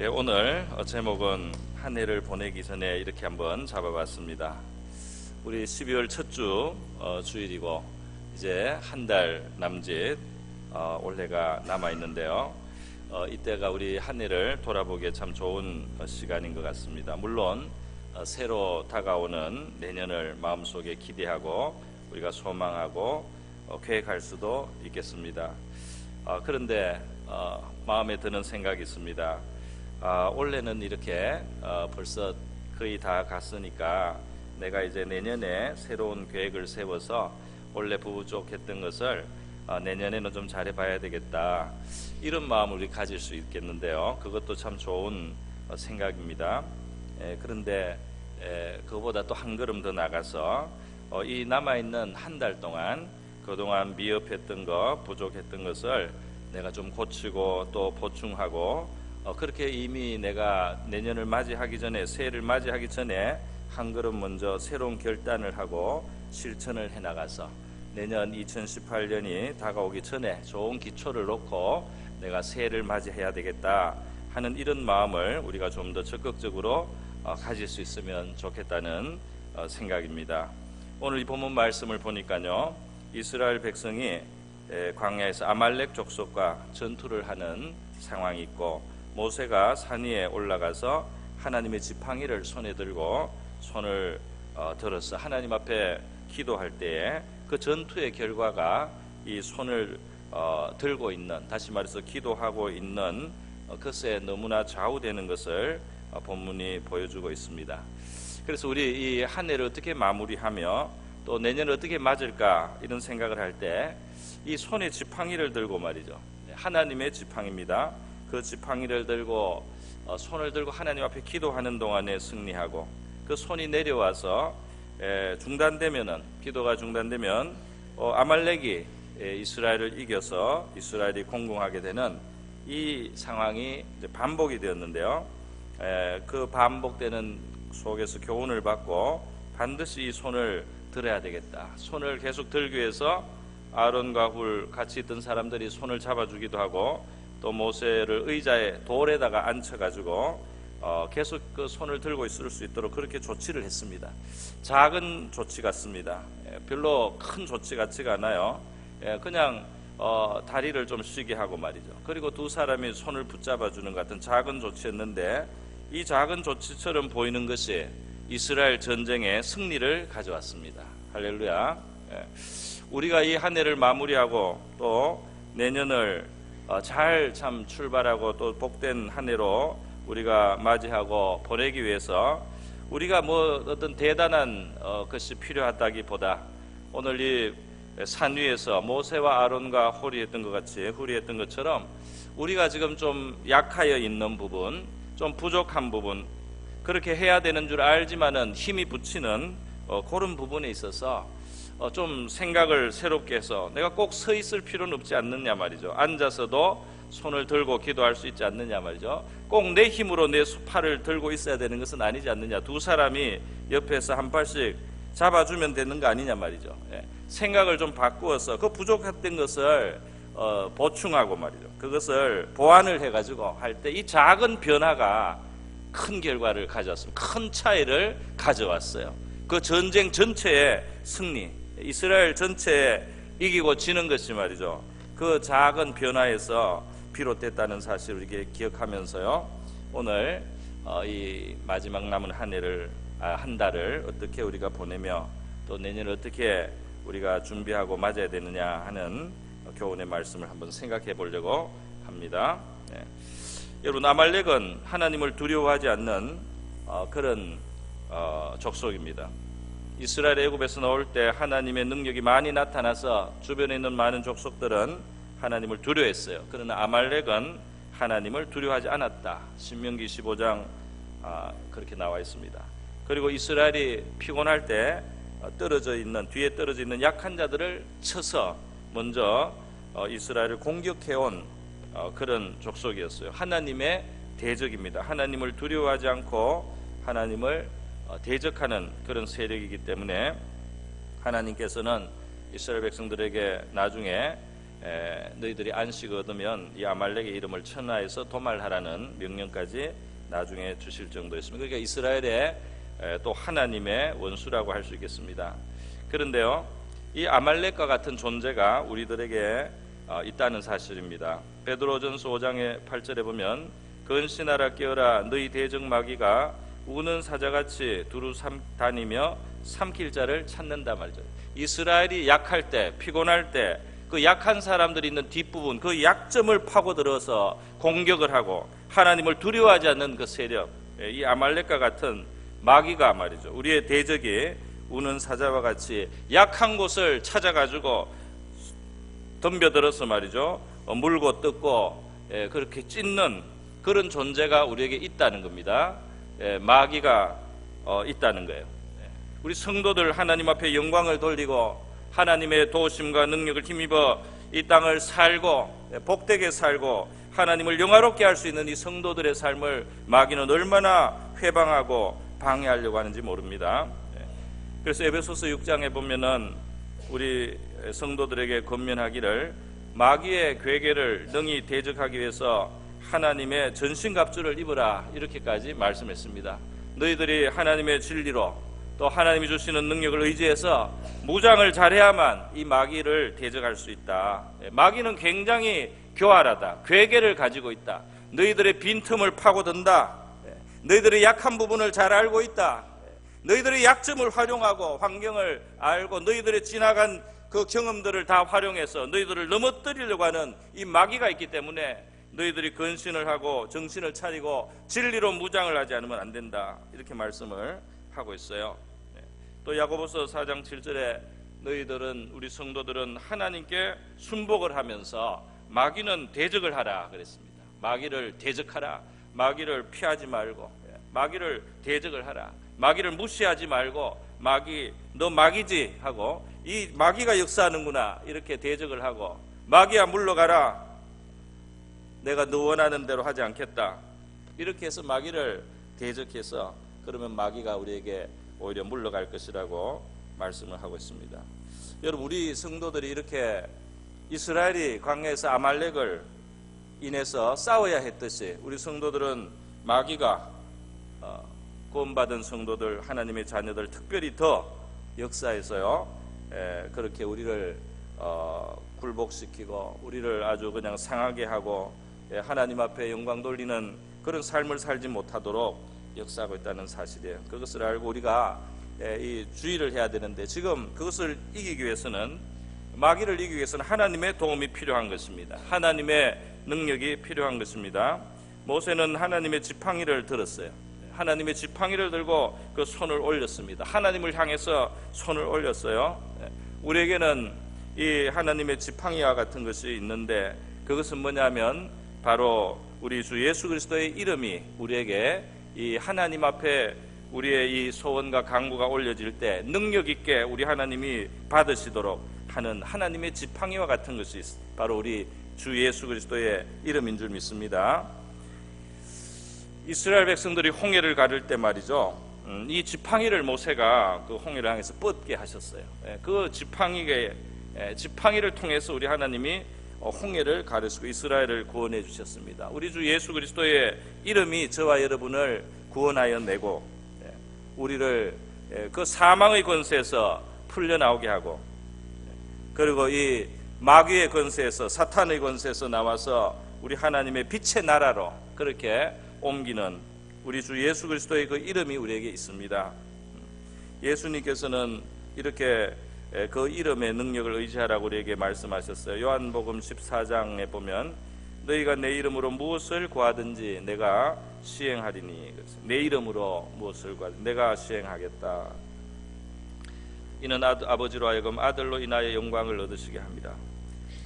예, 오늘 어, 제목은 한 해를 보내기 전에 이렇게 한번 잡아봤습니다. 우리 12월 첫주 어, 주일이고 이제 한 달 남짓 어, 올해가 남아 있는데요. 어, 이때가 우리 한 해를 돌아보기에 참 좋은 어, 시간인 것 같습니다. 물론 어, 새로 다가오는 내년을 마음속에 기대하고 우리가 소망하고 어, 계획할 수도 있겠습니다. 어, 그런데 어, 마음에 드는 생각이 있습니다. 아, 올해는 이렇게 어, 벌써 거의 다 갔으니까 내가 이제 내년에 새로운 계획을 세워서 올해 부족했던 것을 어, 내년에는 좀 잘해봐야 되겠다 이런 마음을 우리 가질 수 있겠는데요. 그것도 참 좋은 어, 생각입니다. 에, 그런데 에, 그보다 또 한 걸음 더 나가서 어, 이 남아 있는 한 달 동안 그동안 미흡했던 것, 부족했던 것을 내가 좀 고치고 또 보충하고 어, 그렇게 이미 내가 내년을 맞이하기 전에 새해를 맞이하기 전에 한 걸음 먼저 새로운 결단을 하고 실천을 해 나가서 내년 2018년이 다가오기 전에 좋은 기초를 놓고 내가 새해를 맞이해야 되겠다 하는 이런 마음을 우리가 좀 더 적극적으로 어, 가질 수 있으면 좋겠다는 어, 생각입니다. 오늘 이 본문 말씀을 보니까요. 이스라엘 백성이 에, 광야에서 아말렉 족속과 전투를 하는 상황이 있고 모세가 산 위에 올라가서 하나님의 지팡이를 손에 들고 손을 어, 들어서 하나님 앞에 기도할 때에 그 전투의 결과가 이 손을 어, 들고 있는 다시 말해서 기도하고 있는 어, 것에 너무나 좌우되는 것을 어, 본문이 보여주고 있습니다. 그래서 우리 이 한 해를 어떻게 마무리하며 또 내년을 어떻게 맞을까 이런 생각을 할 때 이 손에 지팡이를 들고 말이죠. 하나님의 지팡이입니다. 그 지팡이를 들고 어, 손을 들고 하나님 앞에 기도하는 동안에 승리하고 그 손이 내려와서 에, 중단되면은 기도가 중단되면 어, 아말렉이 에, 이스라엘을 이겨서 이스라엘이 공공하게 되는 이 상황이 반복이 되었는데요. 에, 그 반복되는 속에서 교훈을 받고 반드시 이 손을 들어야 되겠다. 손을 계속 들기 위해서 아론과 훌 같이 있던 사람들이 손을 잡아주기도 하고 또 모세를 의자에 돌에다가 앉혀가지고 어, 계속 그 손을 들고 있을 수 있도록 그렇게 조치를 했습니다. 작은 조치 같습니다. 예, 별로 큰 조치 같지가 않아요. 예, 그냥 어, 다리를 좀 쉬게 하고 말이죠. 그리고 두 사람이 손을 붙잡아 주는 같은 작은 조치였는데 이 작은 조치처럼 보이는 것이 이스라엘 전쟁의 승리를 가져왔습니다. 할렐루야. 예. 우리가 이 한 해를 마무리하고 또 내년을 어, 잘 참 출발하고 또 복된 한 해로 우리가 맞이하고 보내기 위해서 우리가 뭐 어떤 대단한 어, 것이 필요하다기보다 오늘 이 산 위에서 모세와 아론과 홀이 했던 것 같이 훌이 했던 것처럼 우리가 지금 좀 약하여 있는 부분, 좀 부족한 부분 그렇게 해야 되는 줄 알지만은 힘이 붙이는 어, 그런 부분에 있어서 어, 좀 생각을 새롭게 해서 내가 꼭 서 있을 필요는 없지 않느냐 말이죠. 앉아서도 손을 들고 기도할 수 있지 않느냐 말이죠. 꼭 내 힘으로 내 팔을 들고 있어야 되는 것은 아니지 않느냐. 두 사람이 옆에서 한 팔씩 잡아주면 되는 거 아니냐 말이죠. 예. 생각을 좀 바꾸어서 그 부족했던 것을 어, 보충하고 말이죠. 그것을 보완을 해가지고 할 때 이 작은 변화가 큰 결과를 가져왔습니다. 큰 차이를 가져왔어요. 그 전쟁 전체의 승리, 이스라엘 전체에 이기고 지는 것이 말이죠. 그 작은 변화에서 비롯됐다는 사실을 이렇게 기억하면서요. 오늘 어, 이 마지막 남은 한 해를 아, 한 달을 어떻게 우리가 보내며 또 내년을 어떻게 우리가 준비하고 맞아야 되느냐 하는 교훈의 말씀을 한번 생각해 보려고 합니다. 네. 여러분 아말렉은 하나님을 두려워하지 않는 어, 그런 어, 족속입니다. 이스라엘 애굽에서 나올 때 하나님의 능력이 많이 나타나서 주변에 있는 많은 족속들은 하나님을 두려워했어요. 그러나 아말렉은 하나님을 두려워하지 않았다. 신명기 15장 아, 그렇게 나와 있습니다. 그리고 이스라엘이 피곤할 때 어, 떨어져 있는 뒤에 떨어져 있는 약한 자들을 쳐서 먼저 어, 이스라엘을 공격해온 어, 그런 족속이었어요. 하나님의 대적입니다. 하나님을 두려워하지 않고 하나님을 어, 대적하는 그런 세력이기 때문에 하나님께서는 이스라엘 백성들에게 나중에 에, 너희들이 안식 얻으면 이 아말렉의 이름을 천하에서 도말하라는 명령까지 나중에 주실 정도였습니다. 그러니까 이스라엘의 에, 또 하나님의 원수라고 할 수 있겠습니다. 그런데요, 이 아말렉과 같은 존재가 우리들에게 어, 있다는 사실입니다. 베드로전서 5장의 8절에 보면 근신하라 깨어라 너희 대적 마귀가 우는 사자같이 두루 삼, 다니며 삼킬 자를 찾는다 말이죠. 이스라엘이 약할 때, 피곤할 때, 그 약한 사람들이 있는 뒷부분, 그 약점을 파고들어서 공격을 하고 하나님을 두려워하지 않는 그 세력, 예, 이 아말렉과 같은 마귀가 말이죠. 우리의 대적이 우는 사자와 같이 약한 곳을 찾아가지고 덤벼들어서 말이죠. 어, 물고 뜯고 예, 그렇게 찢는 그런 존재가 우리에게 있다는 겁니다. 예, 마귀가 어, 있다는 거예요. 예. 우리 성도들 하나님 앞에 영광을 돌리고 하나님의 도우심과 능력을 힘입어 이 땅을 살고 예, 복되게 살고 하나님을 영화롭게 할 수 있는 이 성도들의 삶을 마귀는 얼마나 회방하고 방해하려고 하는지 모릅니다. 예. 그래서 에베소서 6장에 보면은 우리 성도들에게 권면하기를 마귀의 괴계를 능히 대적하기 위해서 하나님의 전신갑주를 입으라 이렇게까지 말씀했습니다. 너희들이 하나님의 진리로 또 하나님이 주시는 능력을 의지해서 무장을 잘해야만 이 마귀를 대적할 수 있다. 예, 마귀는 굉장히 교활하다. 괴계를 가지고 있다. 너희들의 빈틈을 파고든다. 예, 너희들의 약한 부분을 잘 알고 있다. 예, 너희들의 약점을 활용하고 환경을 알고 너희들의 지나간 그 경험들을 다 활용해서 너희들을 넘어뜨리려고 하는 이 마귀가 있기 때문에 너희들이 근신을 하고 정신을 차리고 진리로 무장을 하지 않으면 안 된다. 이렇게 말씀을 하고 있어요. 네. 또 야고보서 4장 7절에 너희들은 우리 성도들은 하나님께 순복을 하면서 마귀는 대적을 하라 그랬습니다. 마귀를 대적하라. 마귀를 피하지 말고 예, 마귀를 대적을 하라. 마귀를 무시하지 말고 마귀 너 마귀지 하고 이 마귀가 역사하는구나 이렇게 대적을 하고 마귀야 물러가라 내가 너 원하는 대로 하지 않겠다 이렇게 해서 마귀를 대적해서 그러면 마귀가 우리에게 오히려 물러갈 것이라고 말씀을 하고 있습니다. 여러분 우리 성도들이 이렇게 이스라엘이 광야에서 아말렉을 인해서 싸워야 했듯이 우리 성도들은 마귀가 어, 구원받은 성도들 하나님의 자녀들 특별히 더 역사에서요 에, 그렇게 우리를 어, 굴복시키고 우리를 아주 그냥 상하게 하고 예, 하나님 앞에 영광 돌리는 그런 삶을 살지 못하도록 역사하고 있다는 사실이에요. 그것을 알고 우리가 예, 이 주의를 해야 되는데 지금 그것을 이기기 위해서는 마귀를 이기기 위해서는 하나님의 도움이 필요한 것입니다. 하나님의 능력이 필요한 것입니다. 모세는 하나님의 지팡이를 들었어요. 하나님의 지팡이를 들고 그 손을 올렸습니다. 하나님을 향해서 손을 올렸어요. 예, 우리에게는 이 하나님의 지팡이와 같은 것이 있는데 그것은 뭐냐면 바로 우리 주 예수 그리스도의 이름이 우리에게 이 하나님 앞에 우리의 이 소원과 강구가 올려질 때 능력 있게 우리 하나님이 받으시도록 하는 하나님의 지팡이와 같은 것이 바로 우리 주 예수 그리스도의 이름인 줄 믿습니다. 이스라엘 백성들이 홍해를 가를 때 말이죠. 음, 이 지팡이를 모세가 그 홍해를 향해서 뻗게 하셨어요. 예, 그 지팡이에 예, 지팡이를 통해서 우리 하나님이 어, 홍해를 가르시고 이스라엘을 구원해 주셨습니다. 우리 주 예수 그리스도의 이름이 저와 여러분을 구원하여 내고 예, 우리를 예, 그 사망의 권세에서 풀려 나오게 하고 예, 그리고 이 마귀의 권세에서 사탄의 권세에서 나와서 우리 하나님의 빛의 나라로 그렇게 옮기는 우리 주 예수 그리스도의 그 이름이 우리에게 있습니다. 예수님께서는 이렇게 그 이름의 능력을 의지하라고 우리에게 말씀하셨어요. 요한복음 14장에 보면 너희가 내 이름으로 무엇을 구하든지 내가 시행하리니 내 이름으로 무엇을 구하든지 내가 시행하겠다. 이는 아버지로 하여금 아들로 인하여 영광을 얻으시게 합니다.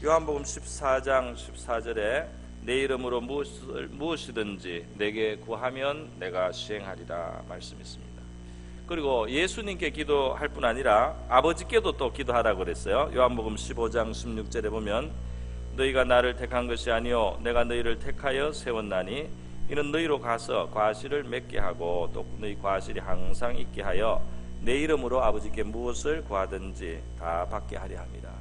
요한복음 14장 14절에 내 이름으로 무엇을, 무엇이든지 내게 구하면 내가 시행하리라 말씀했습니다. 그리고 예수님께 기도할 뿐 아니라 아버지께도 또 기도하라고 그랬어요. 요한복음 15장 16절에 보면 너희가 나를 택한 것이 아니요 내가 너희를 택하여 세웠나니 이는 너희로 가서 과실을 맺게 하고 또 너희 과실이 항상 있게 하여 내 이름으로 아버지께 무엇을 구하든지 다 받게 하려 합니다.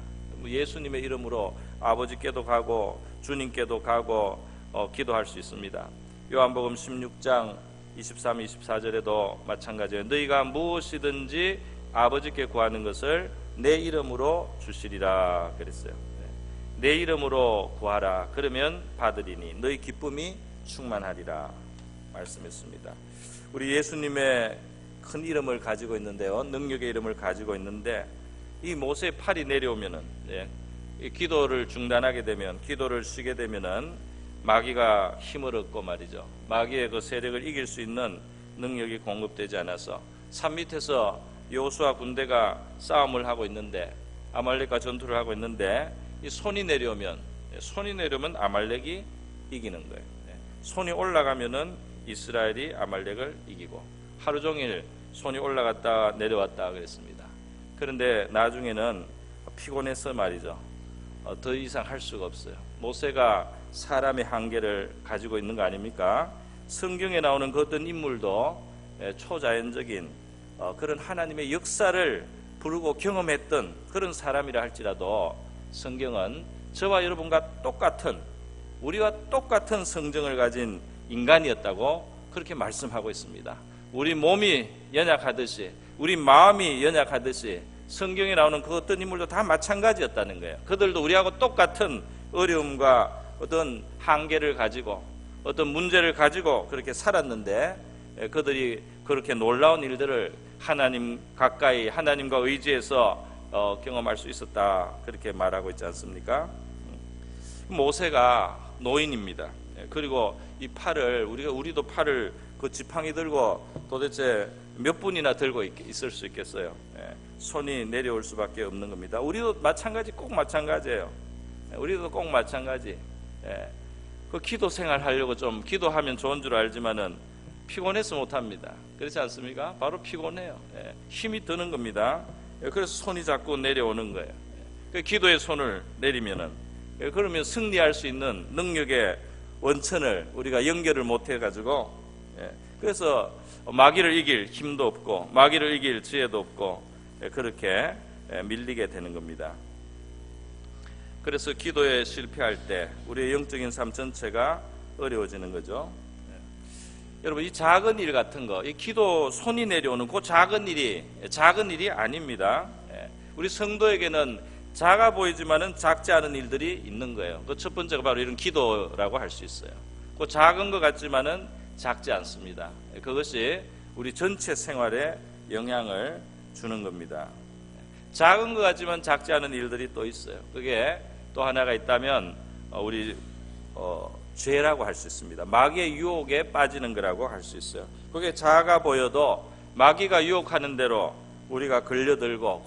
예수님의 이름으로 아버지께도 가고 주님께도 가고 어, 기도할 수 있습니다. 요한복음 16장 23, 24절에도 마찬가지예요. 너희가 무엇이든지 아버지께 구하는 것을 내 이름으로 주시리라 그랬어요. 네. 내 이름으로 구하라. 그러면 받으리니 너희 기쁨이 충만하리라 말씀했습니다. 우리 예수님의 큰 이름을 가지고 있는데요. 능력의 이름을 가지고 있는데 이 모세 팔이 내려오면은 예, 이 기도를 중단하게 되면 기도를 쉬게 되면은 마귀가 힘을 얻고 말이죠. 마귀의 그 세력을 이길 수 있는 능력이 공급되지 않아서 산 밑에서 요수와 군대가 싸움을 하고 있는데 아말렉과 전투를 하고 있는데 이 손이 내려오면 예, 손이 내려오면 아말렉이 이기는 거예요. 예, 손이 올라가면은 이스라엘이 아말렉을 이기고 하루 종일 손이 올라갔다 내려왔다 그랬습니다. 그런데 나중에는 피곤해서 말이죠. 어, 더 이상 할 수가 없어요. 모세가 사람의 한계를 가지고 있는 거 아닙니까? 성경에 나오는 그 어떤 인물도 예, 초자연적인 어, 그런 하나님의 역사를 부르고 경험했던 그런 사람이라 할지라도 성경은 저와 여러분과 똑같은 우리와 똑같은 성정을 가진 인간이었다고 그렇게 말씀하고 있습니다. 우리 몸이 연약하듯이 우리 마음이 연약하듯이 성경에 나오는 그 어떤 인물도 다 마찬가지였다는 거예요. 그들도 우리하고 똑같은 어려움과 어떤 한계를 가지고 어떤 문제를 가지고 그렇게 살았는데 예, 그들이 그렇게 놀라운 일들을 하나님 가까이 하나님과 의지해서 어, 경험할 수 있었다 그렇게 말하고 있지 않습니까? 음. 모세가 노인입니다. 예, 그리고 이 팔을 우리가 우리도 팔을 그 지팡이 들고 도대체 몇 분이나 들고 있, 있을 수 있겠어요? 예, 손이 내려올 수밖에 없는 겁니다. 우리도 마찬가지 꼭 마찬가지예요. 예, 우리도 꼭 마찬가지. 예, 그 기도 생활 하려고 좀 기도하면 좋은 줄 알지만은 피곤해서 못합니다. 그렇지 않습니까? 바로 피곤해요. 예, 힘이 드는 겁니다. 예, 그래서 손이 자꾸 내려오는 거예요. 예, 그 기도의 손을 내리면은 예, 그러면 승리할 수 있는 능력의 원천을 우리가 연결을 못 해 가지고 예, 그래서 마귀를 이길 힘도 없고 마귀를 이길 지혜도 없고 예, 그렇게 예, 밀리게 되는 겁니다. 그래서 기도에 실패할 때 우리의 영적인 삶 전체가 어려워지는 거죠. 예. 여러분 이 작은 일 같은 거, 이 기도 손이 내려오는 그 작은 일이 작은 일이 아닙니다. 예. 우리 성도에게는 작아 보이지만은 작지 않은 일들이 있는 거예요. 그 첫 번째가 바로 이런 기도라고 할 수 있어요. 그 작은 것 같지만은 작지 않습니다. 예, 그것이 우리 전체 생활에 영향을 주는 겁니다. 작은 것 같지만 작지 않은 일들이 또 있어요. 그게 또 하나가 있다면 어, 우리 어, 죄라고 할 수 있습니다. 마귀의 유혹에 빠지는 거라고 할 수 있어요. 그게 작아 보여도 마귀가 유혹하는 대로 우리가 걸려들고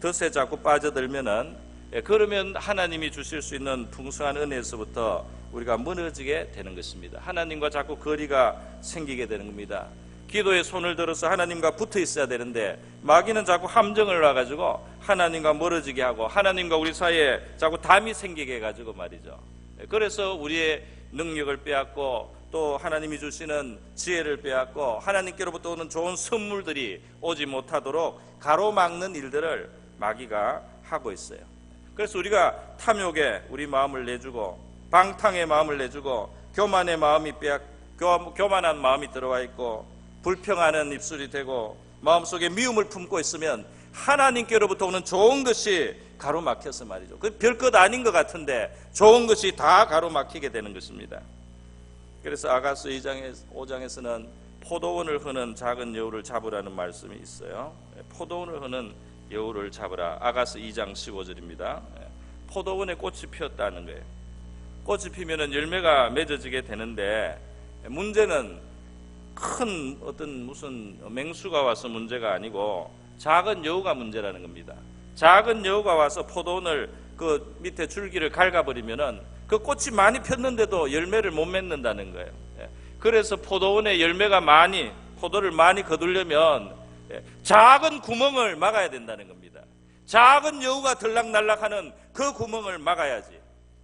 그 덫에 자꾸 빠져들면은 예, 그러면 하나님이 주실 수 있는 풍성한 은혜에서부터 우리가 무너지게 되는 것입니다. 하나님과 자꾸 거리가 생기게 되는 겁니다. 기도에 손을 들어서 하나님과 붙어 있어야 되는데 마귀는 자꾸 함정을 놔가지고 하나님과 멀어지게 하고 하나님과 우리 사이에 자꾸 담이 생기게 해가지고 말이죠. 그래서 우리의 능력을 빼앗고 또 하나님이 주시는 지혜를 빼앗고 하나님께로부터 오는 좋은 선물들이 오지 못하도록 가로막는 일들을 마귀가 하고 있어요. 그래서 우리가 탐욕에 우리 마음을 내주고 방탕의 마음을 내주고 교만의 마음이 빼앗 교, 교만한 마음이 들어와 있고 불평하는 입술이 되고 마음속에 미움을 품고 있으면 하나님께로부터 오는 좋은 것이 가로막혀서 말이죠. 그 별것 아닌 것 같은데 좋은 것이 다 가로막히게 되는 것입니다. 그래서 아가스 2장에 5장에서는 포도원을 흐는 작은 여우를 잡으라는 말씀이 있어요. 포도원을 흐는 여우를 잡으라. 아가스 2장 15절입니다. 포도원에 꽃이 피었다는 거예요. 꽃이 피면은 열매가 맺어지게 되는데 문제는 큰 어떤 무슨 맹수가 와서 문제가 아니고 작은 여우가 문제라는 겁니다. 작은 여우가 와서 포도원을 그 밑에 줄기를 갉아버리면은 그 꽃이 많이 폈는데도 열매를 못 맺는다는 거예요. 예. 그래서 포도원에 열매가 많이 포도를 많이 거두려면 예, 작은 구멍을 막아야 된다는 겁니다. 작은 여우가 들락날락하는 그 구멍을 막아야지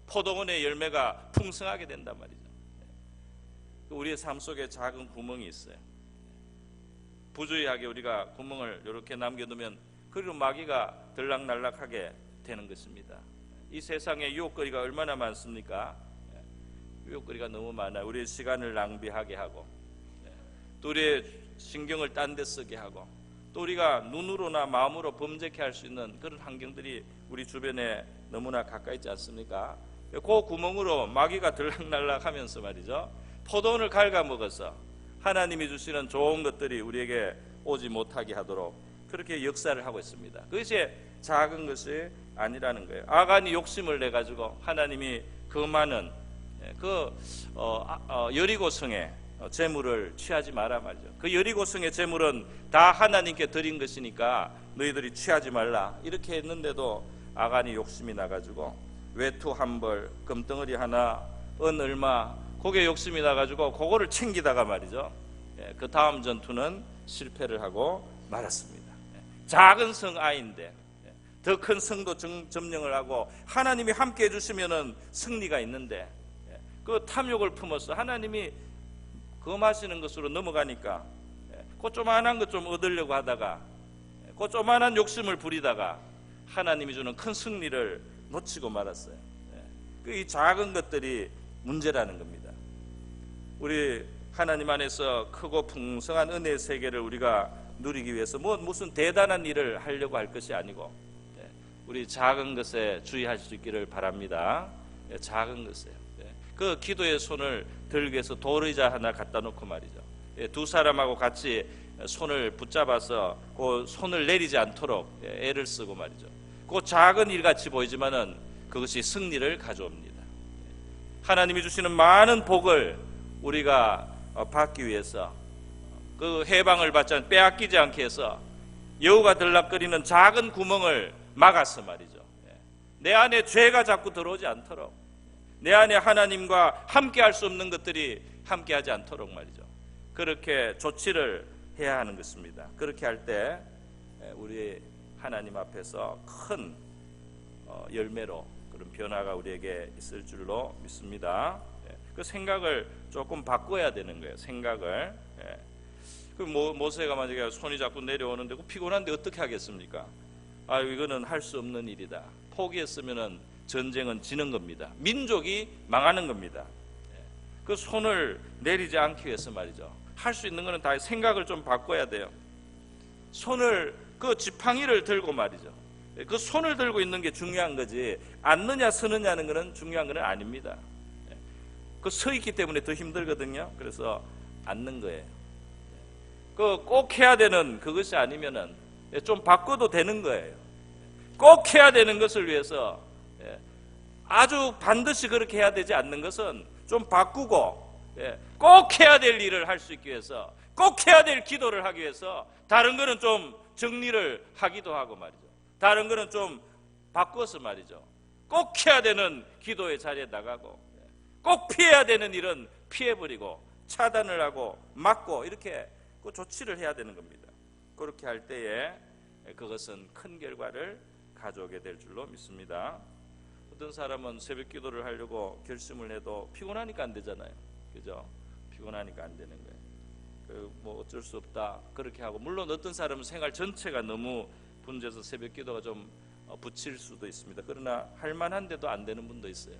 포도원의 열매가 풍성하게 된단 말이죠. 우리의 삶 속에 작은 구멍이 있어요. 부주의하게 우리가 구멍을 이렇게 남겨두면 그리고 마귀가 들락날락하게 되는 것입니다. 이 세상에 유혹거리가 얼마나 많습니까? 예, 유혹거리가 너무 많아요. 우리의 시간을 낭비하게 하고 예, 또 우리의 신경을 딴 데 쓰게 하고 또 우리가 눈으로나 마음으로 범죄케 할 수 있는 그런 환경들이 우리 주변에 너무나 가까이 있지 않습니까? 그 구멍으로 마귀가 들락날락하면서 말이죠. 포도원을 갉아먹어서 하나님이 주시는 좋은 것들이 우리에게 오지 못하게 하도록 그렇게 역사를 하고 있습니다. 그것이 작은 것이 아니라는 거예요. 아간이 욕심을 내 가지고 하나님이 그 많은 예, 그 어, 아, 어, 여리고성의 어, 재물을 취하지 마라 말이죠. 그 여리고성의 재물은 다 하나님께 드린 것이니까 너희들이 취하지 말라 이렇게 했는데도 아간이 욕심이 나가지고 외투 한 벌, 금덩어리 하나, 은 얼마, 그게 욕심이 나가지고 그거를 챙기다가 말이죠. 예, 그 다음 전투는 실패를 하고 말았습니다. 예, 작은 성 아인데 더큰 성도 정- 점령을 하고 하나님이 함께 해주시면은 승리가 있는데 예, 그 탐욕을 품어서 하나님이 검하시는 것으로 넘어가니까 예, 그 조만한 것 좀 얻으려고 하다가 예, 그 조만한 욕심을 부리다가 하나님이 주는 큰 승리를 놓치고 말았어요. 예, 그이 작은 것들이 문제라는 겁니다. 우리 하나님 안에서 크고 풍성한 은혜의 세계를 우리가 누리기 위해서 뭐 무슨 대단한 일을 하려고 할 것이 아니고 예, 우리 작은 것에 주의할 수 있기를 바랍니다. 예, 작은 것에 예, 그 기도의 손을 들기 위해서 돌의자 하나 갖다 놓고 말이죠. 예, 두 사람하고 같이 손을 붙잡아서 그 손을 내리지 않도록 예, 애를 쓰고 말이죠. 그 작은 일 같이 보이지만은 그것이 승리를 가져옵니다. 하나님이 주시는 많은 복을 우리가 어, 받기 위해서 그 해방을 받지 않 빼앗기지 않게 해서 여우가 들락거리는 작은 구멍을 막아서 말이죠. 예. 내 안에 죄가 자꾸 들어오지 않도록 내 안에 하나님과 함께 할 수 없는 것들이 함께 하지 않도록 말이죠. 그렇게 조치를 해야 하는 것입니다. 그렇게 할 때 우리 하나님 앞에서 큰 어, 열매로 그런 변화가 우리에게 있을 줄로 믿습니다. 예, 그 생각을 조금 바꿔야 되는 거예요. 생각을. 예. 그 모, 모세가 만약에 손이 자꾸 내려오는데 그 피곤한데 어떻게 하겠습니까? 아 이거는 할 수 없는 일이다. 포기했으면은 전쟁은 지는 겁니다. 민족이 망하는 겁니다. 예. 그 손을 내리지 않기 위해서 말이죠. 할 수 있는 거는 다 생각을 좀 바꿔야 돼요. 손을 그 지팡이를 들고 말이죠. 그 손을 들고 있는 게 중요한 거지 앉느냐 서느냐는 거는 중요한 거는 아닙니다. 그 서 있기 때문에 더 힘들거든요. 그래서 앉는 거예요. 그 꼭 해야 되는 그것이 아니면은 좀 바꿔도 되는 거예요. 꼭 해야 되는 것을 위해서 예, 아주 반드시 그렇게 해야 되지 않는 것은 좀 바꾸고 예, 꼭 해야 될 일을 할 수 있기 위해서 꼭 해야 될 기도를 하기 위해서 다른 거는 좀 정리를 하기도 하고 말이죠. 다른 거는 좀 바꿔서 말이죠. 꼭 해야 되는 기도의 자리에 나가고 예, 꼭 피해야 되는 일은 피해버리고 차단을 하고 막고 이렇게 그 조치를 해야 되는 겁니다. 그렇게 할 때에 그것은 큰 결과를 가져오게 될 줄로 믿습니다. 어떤 사람은 새벽 기도를 하려고 결심을 해도 피곤하니까 안 되잖아요. 그죠? 피곤하니까 안 되는 거예요. 그 뭐 어쩔 수 없다 그렇게 하고 물론 어떤 사람은 생활 전체가 너무 분주해서 새벽 기도가 좀 어, 붙일 수도 있습니다. 그러나 할 만한데도 안 되는 분도 있어요.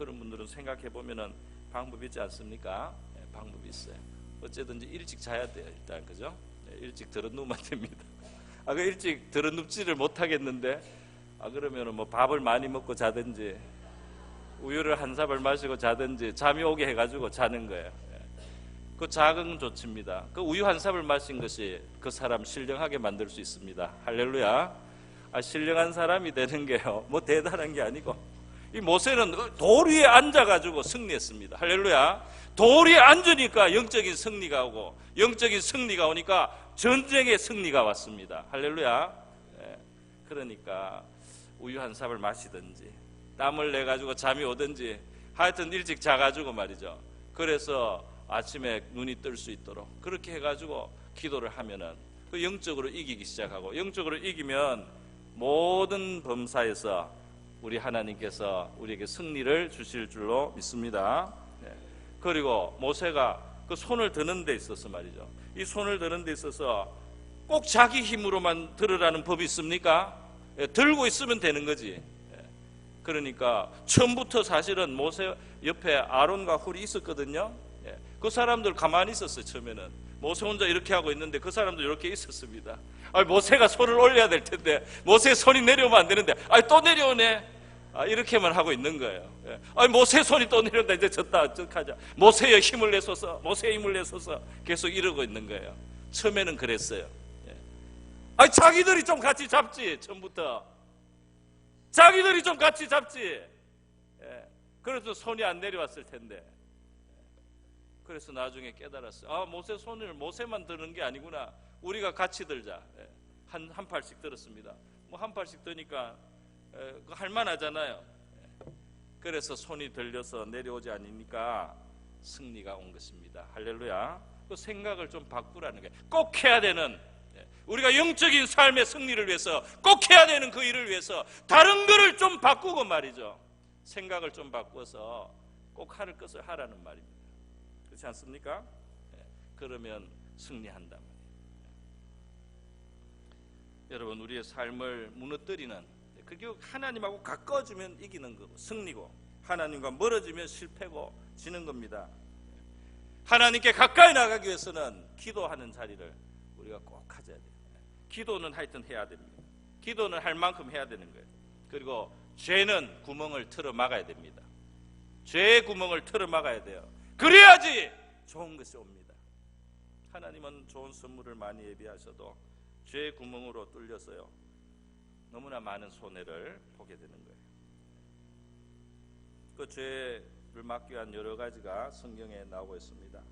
예, 그런 분들은 생각해 보면은 방법이 있지 않습니까? 예, 방법이 있어요. 어쨌든지 일찍 자야 돼요. 일단 그죠? 예, 일찍 들어 누우면 됩니다. 아, 그 일찍 들어 눕지를 못하겠는데 아 그러면은 뭐 밥을 많이 먹고 자든지 우유를 한 사발 마시고 자든지 잠이 오게 해가지고 자는 거예요. 예. 그 작은 조치입니다. 그 우유 한 삽을 마신 것이 그 사람 신령하게 만들 수 있습니다. 할렐루야. 아, 신령한 사람이 되는 게요. 뭐 대단한 게 아니고 이 모세는 돌 위에 앉아가지고 승리했습니다. 할렐루야. 돌 위에 앉으니까 영적인 승리가 오고 영적인 승리가 오니까 전쟁의 승리가 왔습니다. 할렐루야. 예. 그러니까 우유 한 삽을 마시든지 땀을 내 가지고 잠이 오든지 하여튼 일찍 자가지고 말이죠. 그래서 아침에 눈이 뜰 수 있도록 그렇게 해가지고 기도를 하면은 그 영적으로 이기기 시작하고 영적으로 이기면 모든 범사에서 우리 하나님께서 우리에게 승리를 주실 줄로 믿습니다. 네. 그리고 모세가 그 손을 드는 데 있어서 말이죠. 이 손을 드는 데 있어서 꼭 자기 힘으로만 들으라는 법이 있습니까? 예, 들고 있으면 되는 거지. 예. 그러니까 처음부터 사실은 모세 옆에 아론과 훌이 있었거든요. 예. 그 사람들 가만히 있었어요. 처음에는 모세 혼자 이렇게 하고 있는데 그 사람도 이렇게 있었습니다. 아, 모세가 손을 올려야 될 텐데 모세 손이 내려오면 안 되는데 아, 또 내려오네. 아, 이렇게만 하고 있는 거예요. 예. 아, 모세 손이 또 내려온다. 이제 졌다. 어떡하자. 모세의 힘을 내소서. 모세의 힘을 내소서. 계속 이러고 있는 거예요. 처음에는 그랬어요. 예. 아, 자기들이 좀 같이 잡지. 처음부터. 자기들이 좀 같이 잡지. 예. 그래서 손이 안 내려왔을 텐데. 그래서 나중에 깨달았어요. 아, 모세 손을 모세만 드는 게 아니구나. 우리가 같이 들자. 예. 한, 한 팔씩 들었습니다. 뭐 한 팔씩 드니까 에, 그거 할만하잖아요. 예. 그래서 손이 들려서 내려오지 않으니까 승리가 온 것입니다. 할렐루야. 그 생각을 좀 바꾸라는 거예요. 꼭 해야 되는 예. 우리가 영적인 삶의 승리를 위해서 꼭 해야 되는 그 일을 위해서 다른 거를 좀 바꾸고 말이죠. 생각을 좀 바꿔서 꼭 하는 것을 하라는 말입니다. 그렇지 않습니까? 예. 그러면 승리한다. 예. 여러분 우리의 삶을 무너뜨리는 그게 하나님하고 가까워지면 이기는 거고 승리고 하나님과 멀어지면 실패고 지는 겁니다. 하나님께 가까이 나가기 위해서는 기도하는 자리를 우리가 꼭 가져야 돼요. 기도는 하여튼 해야 됩니다. 기도는 할 만큼 해야 되는 거예요. 그리고 죄는 구멍을 틀어 막아야 됩니다. 죄의 구멍을 틀어 막아야 돼요. 그래야지 좋은 것이 옵니다. 하나님은 좋은 선물을 많이 예비하셔도 죄의 구멍으로 뚫려서요. 너무나 많은 손해를 보게 되는 거예요. 그 죄를 막기 위한 여러 가지가 성경에 나오고 있습니다.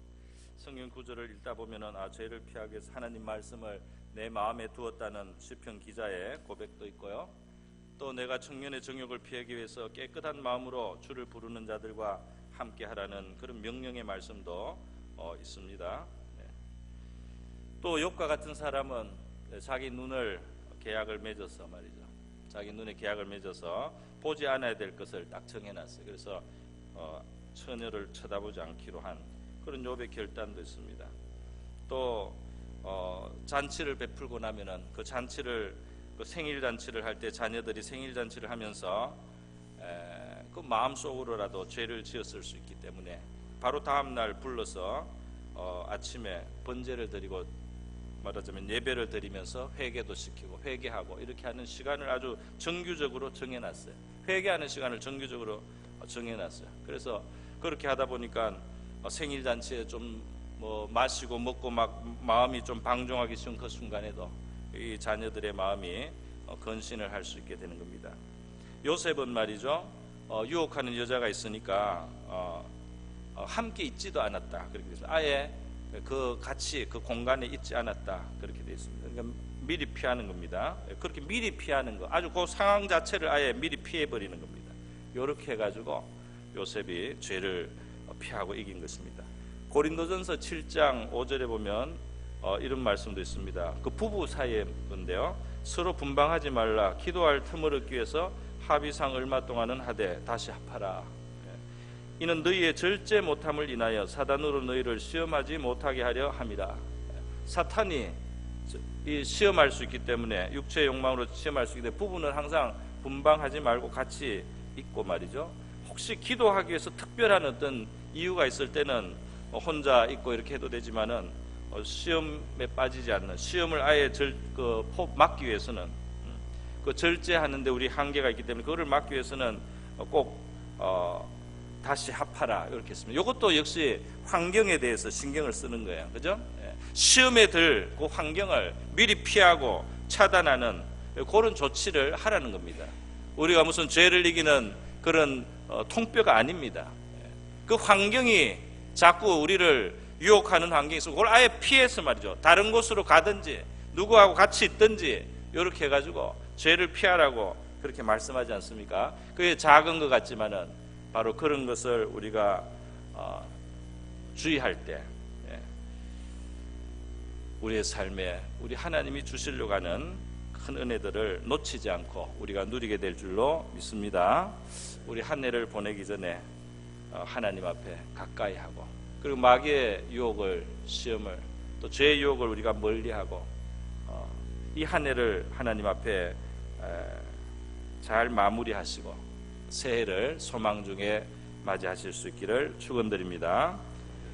성경 구절을 읽다 보면은 아 죄를 피하기 위해서 하나님 말씀을 내 마음에 두었다는 시편 기자의 고백도 있고요. 또 내가 청년의 정욕을 피하기 위해서 깨끗한 마음으로 주를 부르는 자들과 함께 하라는 그런 명령의 말씀도 어, 있습니다. 네. 또 욥과 같은 사람은 자기 눈을 계약을 맺어서 말이죠. 자기 눈에 계약을 맺어서 보지 않아야 될 것을 딱 정해놨어요. 그래서 어, 처녀를 쳐다보지 않기로 한 그런 욥의 결단도 있습니다. 또 어, 잔치를 베풀고 나면은 그 잔치를 그 생일 잔치를 할 때 자녀들이 생일 잔치를 하면서 에, 그 마음 속으로라도 죄를 지었을 수 있기 때문에 바로 다음 날 불러서 어, 아침에 번제를 드리고 말하자면 예배를 드리면서 회개도 시키고 회개하고 이렇게 하는 시간을 아주 정규적으로 정해놨어요. 회개하는 시간을 정규적으로 정해놨어요. 그래서 그렇게 하다 보니까 어, 생일 잔치에 좀 뭐 마시고 먹고 막 마음이 좀 방종하기 쉬운 그 순간에도 이 자녀들의 마음이 어, 건신을 할 수 있게 되는 겁니다. 요셉은 말이죠. 어, 유혹하는 여자가 있으니까 함께 있지도 않았다. 그렇게 돼서 아예 그 같이 그 공간에 있지 않았다. 그렇게 되어 있습니다. 그러니까 미리 피하는 겁니다. 그렇게 미리 피하는 거, 아주 그 상황 자체를 아예 미리 피해 버리는 겁니다. 이렇게 해가지고 요셉이 죄를 피하고 이긴 것입니다. 고린도전서 7장 5절에 보면 어, 이런 말씀도 있습니다. 그 부부 사이의 건데요. 서로 분방하지 말라. 기도할 틈을 얻기 위해서 합의상 얼마 동안은 하되 다시 합하라. 예. 이는 너희의 절제 못함을 인하여 사단으로 너희를 시험하지 못하게 하려. 예. 사탄이 이 시험할 수 있기 때문에 육체의 욕망으로 시험할 수 있기 때문에 부부는 항상 분방하지 말고 같이 있고 말이죠. 혹시 기도하기 위해서 특별한 어떤 이유가 있을 때는 혼자 있고 이렇게 해도 되지만은 어, 시험에 빠지지 않는 시험을 아예 절, 그, 막기 위해서는 음, 그 절제하는데 우리 한계가 있기 때문에 그거를 막기 위해서는 꼭 어, 다시 합하라 이렇게 했습니다. 이것도 역시 환경에 대해서 신경을 쓰는 거예요. 그죠? 예. 시험에 들 그 환경을 미리 피하고 차단하는 그런 조치를 하라는 겁니다. 우리가 무슨 죄를 이기는 그런 어, 통뼈가 아닙니다. 예. 그 환경이 자꾸 우리를 유혹하는 환경이 있으면 그걸 아예 피해서 말이죠. 다른 곳으로 가든지 누구하고 같이 있든지 이렇게 해가지고 죄를 피하라고 그렇게 말씀하지 않습니까? 그게 작은 것 같지만은 바로 그런 것을 우리가 어, 주의할 때 예. 우리의 삶에 우리 하나님이 주시려고 하는 큰 은혜들을 놓치지 않고 우리가 누리게 될 줄로 믿습니다. 우리 한 해를 보내기 전에 어, 하나님 앞에 가까이 하고 그리고 마귀의 유혹을 시험을 또 죄의 유혹을 우리가 멀리하고 어, 이한 해를 하나님 앞에 잘 마무리하시고 새해를 소망 중에 맞이하실 수 있기를 축원드립니다.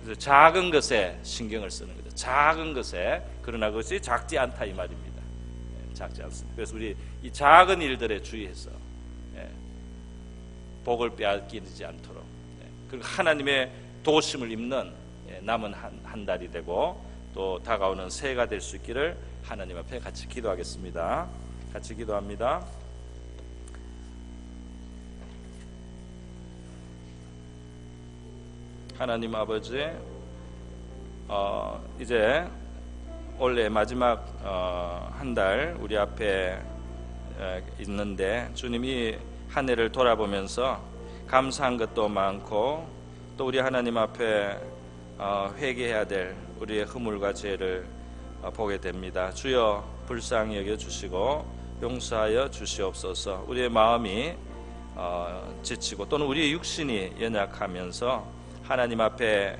그래서 작은 것에 신경을 쓰는 거죠. 작은 것에 그러나 그것이 작지 않다 이 말입니다. 예, 작지 않습니다. 그래서 우리 이 작은 일들에 주의해서 예, 복을 빼앗기지 않도록 예, 그리고 하나님의 도심을 입는 예, 남은 한, 한 달이 되고 또 다가오는 새해가 될 수 있기를 하나님 앞에 같이 기도하겠습니다. 같이 기도합니다. 하나님 아버지, 어, 이제 올해 마지막 어, 한 달 우리 앞에 에, 있는데 주님이 한 해를 돌아보면서 감사한 것도 많고 또 우리 하나님 앞에 어, 회개해야 될 우리의 허물과 죄를 어, 보게 됩니다. 주여 불쌍히 여겨 주시고 용서하여 주시옵소서. 우리의 마음이 어, 지치고 또는 우리의 육신이 연약하면서 하나님 앞에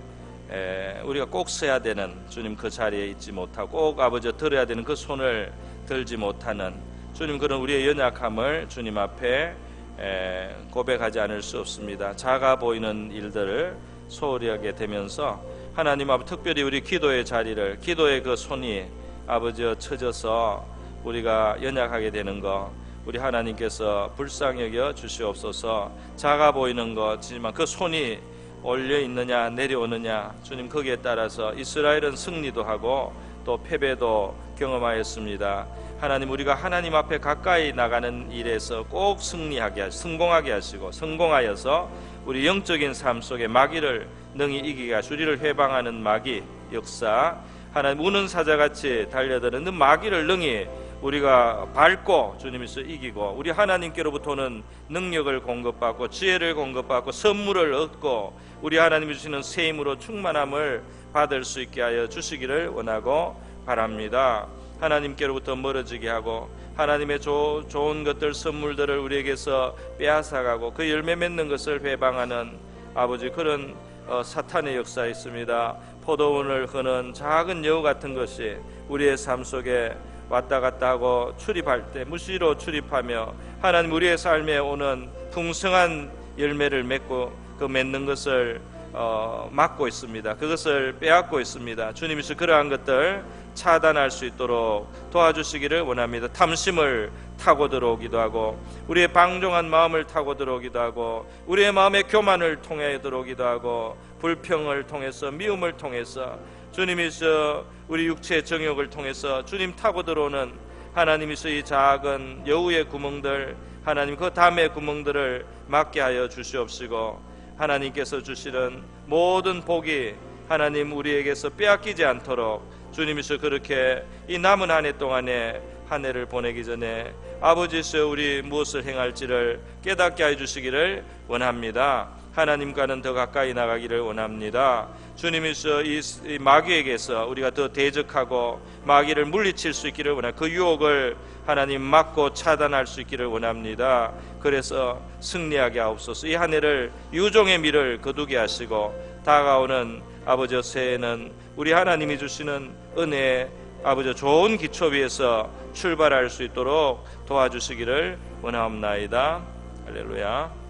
에, 우리가 꼭 서야 되는 주님 그 자리에 있지 못하고 꼭 아버지 들어야 되는 그 손을 들지 못하는 주님 그런 우리의 연약함을 주님 앞에 에, 고백하지 않을 수 없습니다. 작아 보이는 일들을 소홀히 하게 되면서 하나님 앞 특별히 우리 기도의 자리를 기도의 그 손이 아버지여 쳐져서 우리가 연약하게 되는 거 우리 하나님께서 불쌍히 여겨 주시옵소서 작아 보이는 거지만 그 손이 올려 있느냐 내려오느냐 주님 거기에 따라서 이스라엘은 승리도 하고 또 패배도 경험하였습니다. 하나님 우리가 하나님 앞에 가까이 나가는 일에서 꼭 승리하게 하시, 성공하게 하시고 성공하여서 우리 영적인 삶 속에 마귀를 능히 이기게 하시, 우리를 회방하는 마귀 역사 하나님 우는 사자같이 달려드는 그 마귀를 능히 우리가 밟고 주님께서 이기고 우리 하나님께로부터는 능력을 공급받고 지혜를 공급받고 선물을 얻고 우리 하나님이 주시는 새 힘으로 충만함을 받을 수 있게 하여 주시기를 원하고 바랍니다. 하나님께로부터 멀어지게 하고 하나님의 조, 좋은 것들 선물들을 우리에게서 빼앗아가고 그 열매 맺는 것을 회방하는 아버지 그런 어, 사탄의 역사 있습니다. 포도원을 흐는 작은 여우 같은 것이 우리의 삶 속에 왔다 갔다 하고 출입할 때 무시로 출입하며 하나님 우리의 삶에 오는 풍성한 열매를 맺고 그 맺는 것을 어, 막고 있습니다. 그것을 빼앗고 있습니다. 주님이서 그러한 것들 차단할 수 있도록 도와주시기를 원합니다. 탐심을 타고 들어오기도 하고 우리의 방종한 마음을 타고 들어오기도 하고 우리의 마음의 교만을 통해 들어오기도 하고 불평을 통해서 미움을 통해서 주님이서 우리 육체의 정욕을 통해서 주님 타고 들어오는 하나님이서 이 작은 여우의 구멍들 하나님 그 담의 구멍들을 막게 하여 주시옵시고 하나님께서 주시는 모든 복이 하나님 우리에게서 빼앗기지 않도록 주님이서 그렇게 이 남은 한 해 동안에 한 해를 보내기 전에 아버지께서 우리 무엇을 행할지를 깨닫게 해 주시기를 원합니다. 하나님과는 더 가까이 나가기를 원합니다. 주님이서 이 마귀에게서 우리가 더 대적하고 마귀를 물리칠 수 있기를 원합니다. 그 유혹을 하나님 막고 차단할 수 있기를 원합니다. 그래서 승리하게 하옵소서. 이 한 해를 유종의 미를 거두게 하시고 다가오는 아버지 새해는 우리 하나님이 주시는 은혜 아버지 좋은 기초 위에서 출발할 수 있도록 도와주시기를 원하옵나이다. 할렐루야.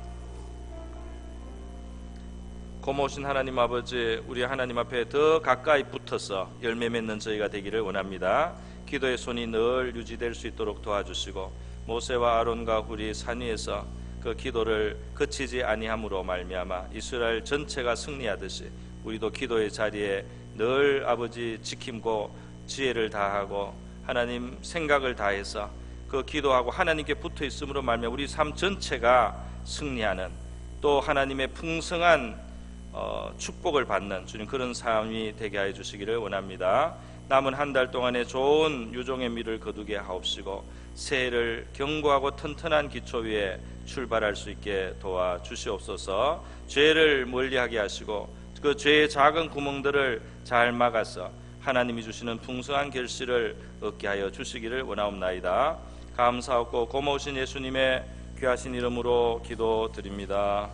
고모신 하나님 아버지 우리 하나님 앞에 더 가까이 붙어서 열매 맺는 저희가 되기를 원합니다. 기도의 손이 늘 유지될 수 있도록 도와주시고 모세와 아론과 훌이 산 위에서 그 기도를 그치지 아니함으로 말미암아 이스라엘 전체가 승리하듯이 우리도 기도의 자리에 늘 아버지 지킴고 지혜를 다하고 하나님 생각을 다해서 그 기도하고 하나님께 붙어 있음으로 말미암아 우리 삶 전체가 승리하는 또 하나님의 풍성한 어, 축복을 받는 주님 그런 삶이 되게 하여 주시기를 원합니다. 남은 한 달 동안에 좋은 유종의 미를 거두게 하옵시고 새해를 견고하고 튼튼한 기초 위에 출발할 수 있게 도와 주시옵소서. 죄를 멀리하게 하시고 그 죄의 작은 구멍들을 잘 막아서 하나님이 주시는 풍성한 결실을 얻게 하여 주시기를 원하옵나이다. 감사하고 고마우신 예수님의 귀하신 이름으로 기도드립니다.